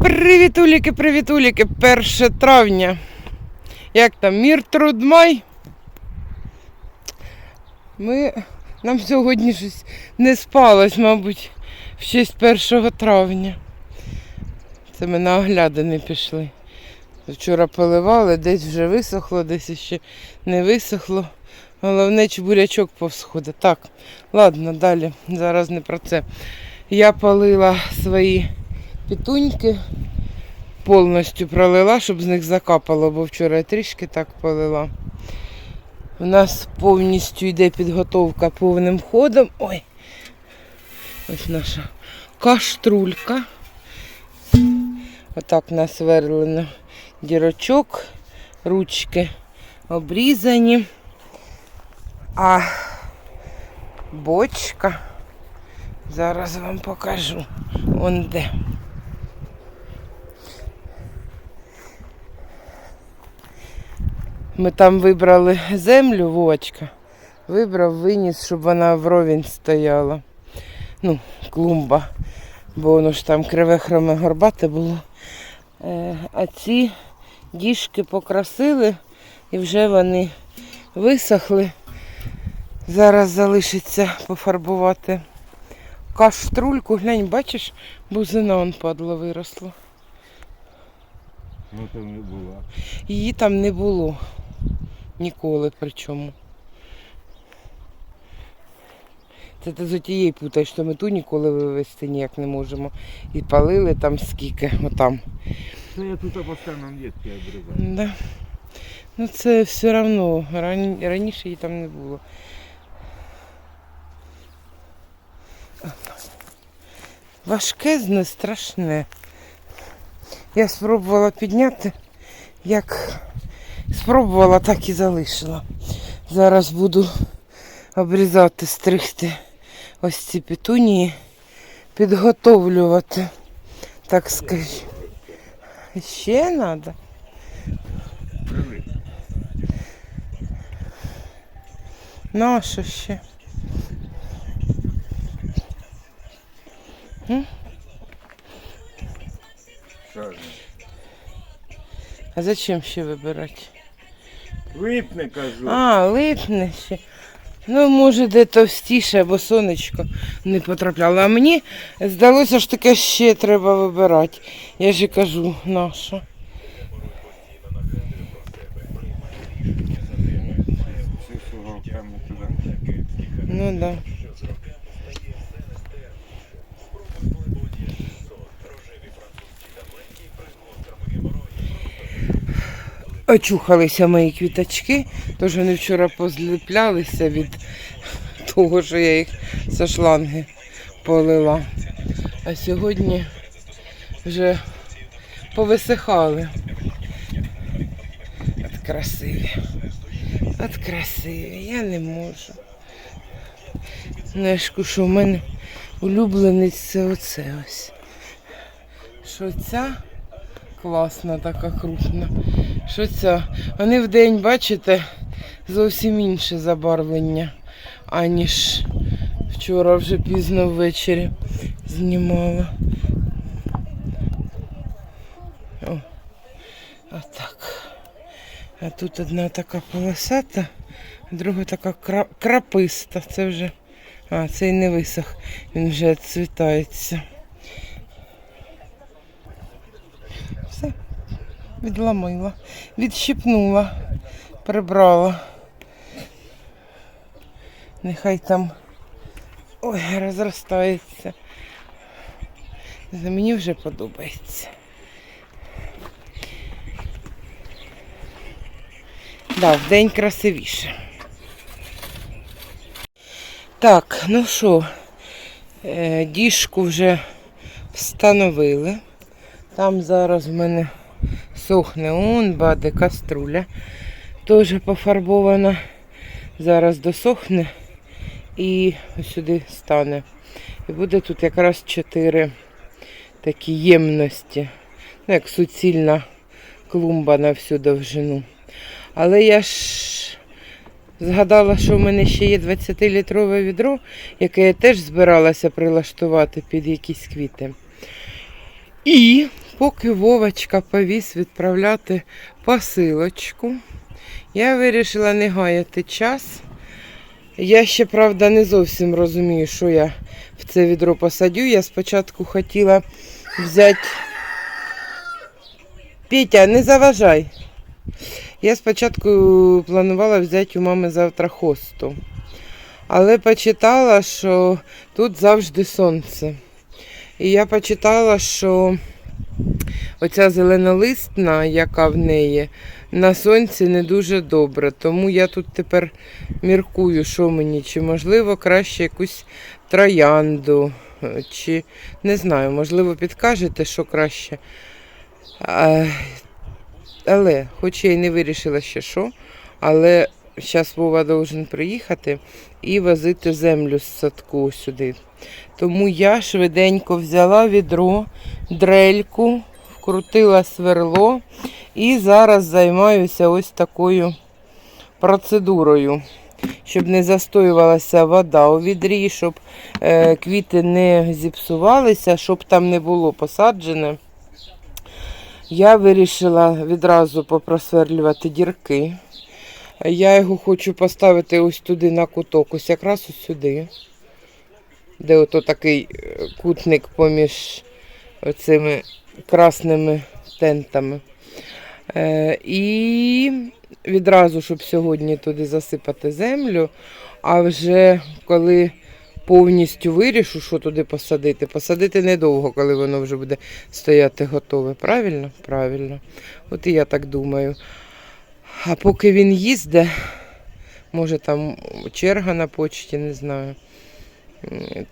Привітуліки, привітуліки, 1 травня. Як там, мір трудмай? Ми, нам сьогодні щось не спалось, мабуть, в честь 1 травня. Це ми на оглядини пішли. Вчора поливали, десь вже висохло, десь ще не висохло. Головне, чи бурячок повсходить. Так, ладно, далі. Зараз не про це. Я полила свої пітуньки, повністю пролила, щоб з них закапало, бо вчора я трішки так полила. У нас повністю йде підготовка повним ходом. Ой, ось наша каштрулька. Отак насверлено дірочок, ручки обрізані. А бочка, зараз вам покажу. Он де. Ми там вибрали землю, Вовочка. Вибрав, виніс, щоб вона вровень стояла. Ну, клумба. Бо воно ж там криве хроме горбате було. Е, а ці діжки покрасили і вже вони висохли. Зараз залишиться пофарбувати каштрульку. Глянь, бачиш, бузина он падла виросла. Ну там не була. Її там не було. Ніколи причому. Це ти з отієї путаєш, що ми ту ніколи вивезти ніяк не можемо. І палили там скільки, отам. Це я тут постійно ветки обрізаю. Да. Ну це все одно. Ран... Раніше її там не було. Важке, страшне. Я спробувала підняти, як спробувала, так і залишила. Зараз буду обрізати, стригти ось ці петунії, підготовлювати, так скажу. Ще треба. Нащо ще? Що ж? А зачем ще вибирати? Липне кажу. А, липне ще. Ну, може, де товстіше, або сонечко не потрапляло. А мені здалося, що таке ще треба вибирати. Я ж і кажу, туди. Ну так. Да. Очухалися мої квіточки, тож вони вчора позліплялися від того, що я їх за шланги полила. А сьогодні вже повисихали. От красиві. От красиві, я не можу. Знаєш, що в мене улюбленець це оце ось. Що ця класна, така крупна. Що ця? Вони в день, бачите, зовсім інше забарвлення, аніж вчора вже пізно ввечері знімала. О, отак. А тут одна така полосата, а друга така кра- краписта. Це вже. А, цей не висох, він вже цвітається. Відламила, відщипнула, прибрала. Нехай там ой, розростається. Мені вже подобається. Да, в день красивіше. Так, ну що, е, діжку вже встановили. Там зараз в мене сохне он, баде каструля. Теж пофарбована. Зараз досохне і сюди стане. І буде тут якраз чотири такі ємності. Ну, як суцільна клумба на всю довжину. Але я ж згадала, що в мене ще є 20-літрове відро, яке я теж збиралася прилаштувати під якісь квіти. І Поки Вовочка повіз відправляти посилочку, я вирішила не гаяти час. Я ще, правда, не зовсім розумію, що я в це відро посадю. Я спочатку хотіла взяти. Петя, не заважай. Я спочатку планувала взяти у мами завтра хосту. Але почитала, що тут завжди сонце. І я почитала, що оця зеленолистна, яка в неї, на сонці не дуже добре. Тому я тут тепер міркую, що мені, чи можливо краще якусь троянду, чи не знаю, можливо, підкажете, що краще. А, але, хоч я й не вирішила ще що, але зараз Вова должен приїхати і возити землю з садку сюди. Тому я швиденько взяла відро, дрельку, вкрутила сверло і зараз займаюся ось такою процедурою, щоб не застоювалася вода у відрі, щоб е, квіти не зіпсувалися, щоб там не було посаджене. Я вирішила відразу попросверлювати дірки. Я його хочу поставити ось туди на куток, ось якраз ось сюди, де ото такий е, кутник поміж оцими красними тентами. Е, і відразу, щоб сьогодні туди засипати землю, а вже коли повністю вирішу, що туди посадити, посадити недовго, коли воно вже буде стояти готове. Правильно? Правильно. От і я так думаю. А поки він їздить, може там черга на почті, не знаю.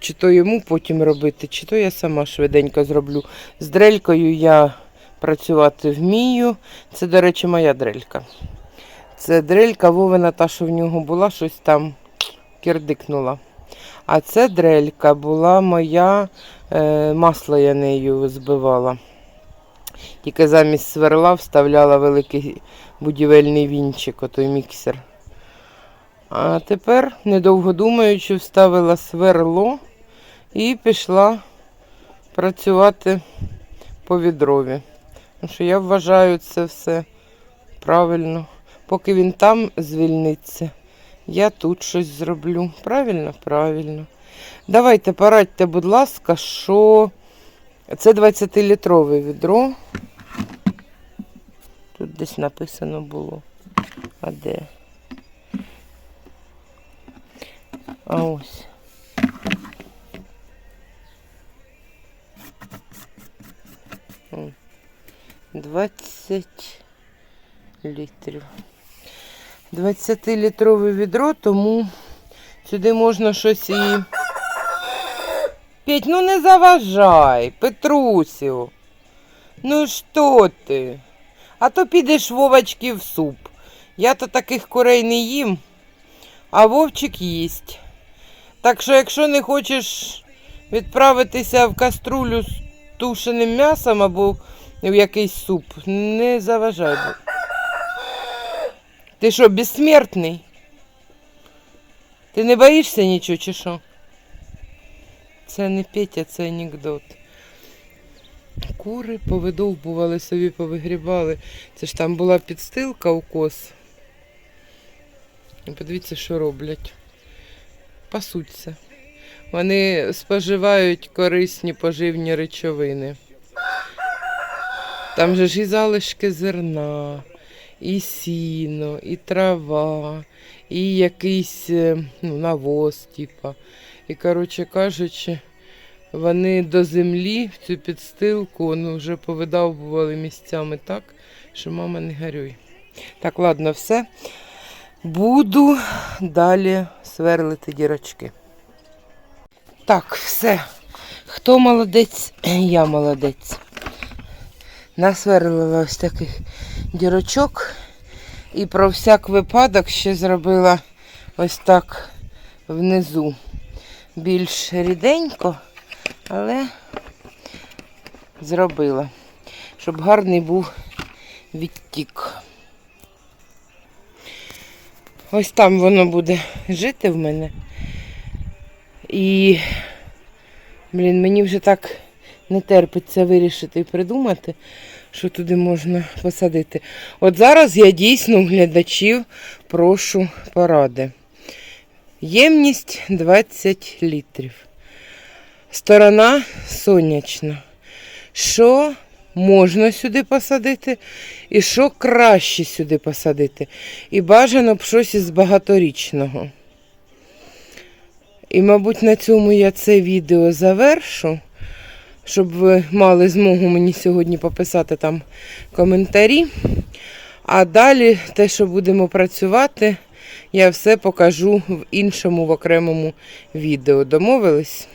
Чи то йому потім робити, чи то я сама швиденько зроблю. З дрелькою я працювати вмію. Це, до речі, моя дрелька. Це дрелька Вовина, та, що в нього була, щось там кирдикнула. А це дрелька була моя, е, масло я нею збивала. Тільки замість сверла вставляла великий будівельний вінчик, отой міксер. А тепер, недовго думаючи, вставила сверло і пішла працювати по відрові. Тому що я вважаю це все правильно. Поки він там звільниться, я тут щось зроблю. Правильно? Правильно. Давайте порадьте, будь ласка, що це 20-літрове відро. Тут десь написано було. А де? А ось. 20 літрів. 20-літрове відро, тому сюди можна щось і. Петь, ну не заважай, Петрусю. Ну що ти? А то підеш Вовочки в суп. Я то таких курей не їм, а Вовчик їсть. Так що, якщо не хочеш відправитися в каструлю з тушеним м'ясом або в якийсь суп, не заважай. Ти що, безсмертний? Ти не боїшся нічого, чи що? Це не Петя, це анекдот. Кури повидовбували собі, повигрібали. Це ж там була підстилка у кос. Подивіться, що роблять. Пасуться. Вони споживають корисні поживні речовини. Там же ж і залишки зерна, і сіно, і трава, і якийсь е, ну, навоз, типа. І, коротше кажучи, вони до землі в цю підстилку ну, вже повидавбували місцями так, що мама не горюй. Так, ладно, все. Буду далі сверлити дірочки. Так, все. Хто молодець, я молодець. Насверлила ось таких дірочок. І про всяк випадок ще зробила ось так внизу. Більш ріденько, але зробила, щоб гарний був відтік. Ось там воно буде жити в мене. І, блін, мені вже так не терпиться вирішити і придумати, що туди можна посадити. От зараз я дійсно глядачів прошу поради. Ємність 20 літрів. Сторона сонячна. Що можна сюди посадити, і що краще сюди посадити. І бажано б щось із багаторічного. І, мабуть, на цьому я це відео завершу, щоб ви мали змогу мені сьогодні пописати там коментарі. А далі те, що будемо працювати, я все покажу в іншому, в окремому відео. Домовились?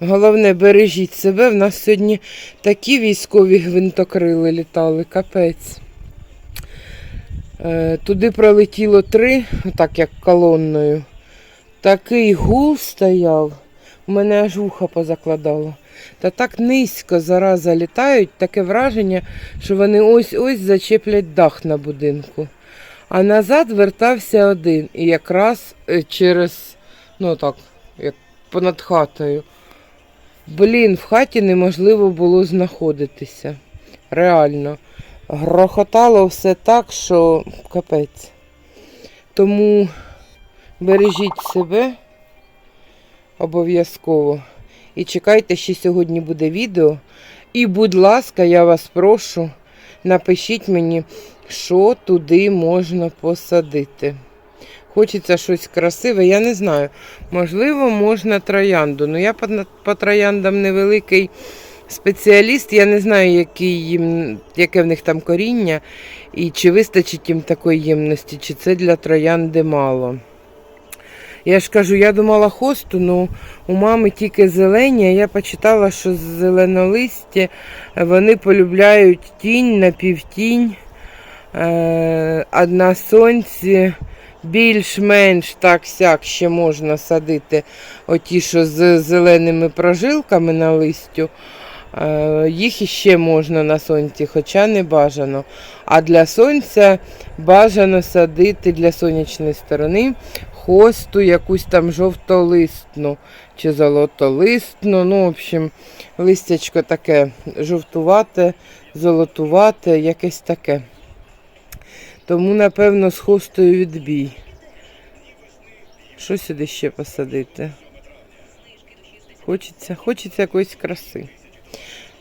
Головне, бережіть себе. В нас сьогодні такі військові гвинтокрили літали, капець. Е, туди пролетіло три, так як колонною. Такий гул стояв, у мене аж вуха позакладало. Та так низько зараза літають, таке враження, що вони ось-ось зачеплять дах на будинку. А назад вертався один. І якраз е, через, ну так, як понад хатою. Блін, в хаті неможливо було знаходитися. Реально. Грохотало все так, що капець. Тому бережіть себе обов'язково. І чекайте, ще сьогодні буде відео. І, будь ласка, я вас прошу, напишіть мені, що туди можна посадити. Хочеться щось красиве, я не знаю. Можливо, можна троянду. Ну я по, по трояндам невеликий спеціаліст. Я не знаю, який їм, яке в них там коріння, і чи вистачить їм такої ємності, чи це для троянди мало. Я ж кажу, я думала хосту, але у мами тільки зелені, а я почитала, що зеленолисті вони полюбляють тінь на півтінь, е, сонці більш-менш так сяк ще можна садити оті, що з зеленими прожилками на листю. Е, Їх іще можна на сонці, хоча не бажано. А для сонця бажано садити для сонячної сторони хосту, якусь там жовтолистну чи золотолистну. Ну, в общем, листячко таке жовтувате, золотувате, якесь таке. Тому, напевно, з хостою відбій. Що сюди ще посадити? Хочеться, хочеться якоїсь краси.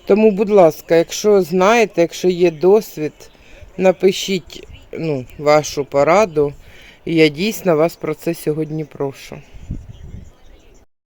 Тому, будь ласка, якщо знаєте, якщо є досвід, напишіть ну, вашу пораду. І я дійсно вас про це сьогодні прошу.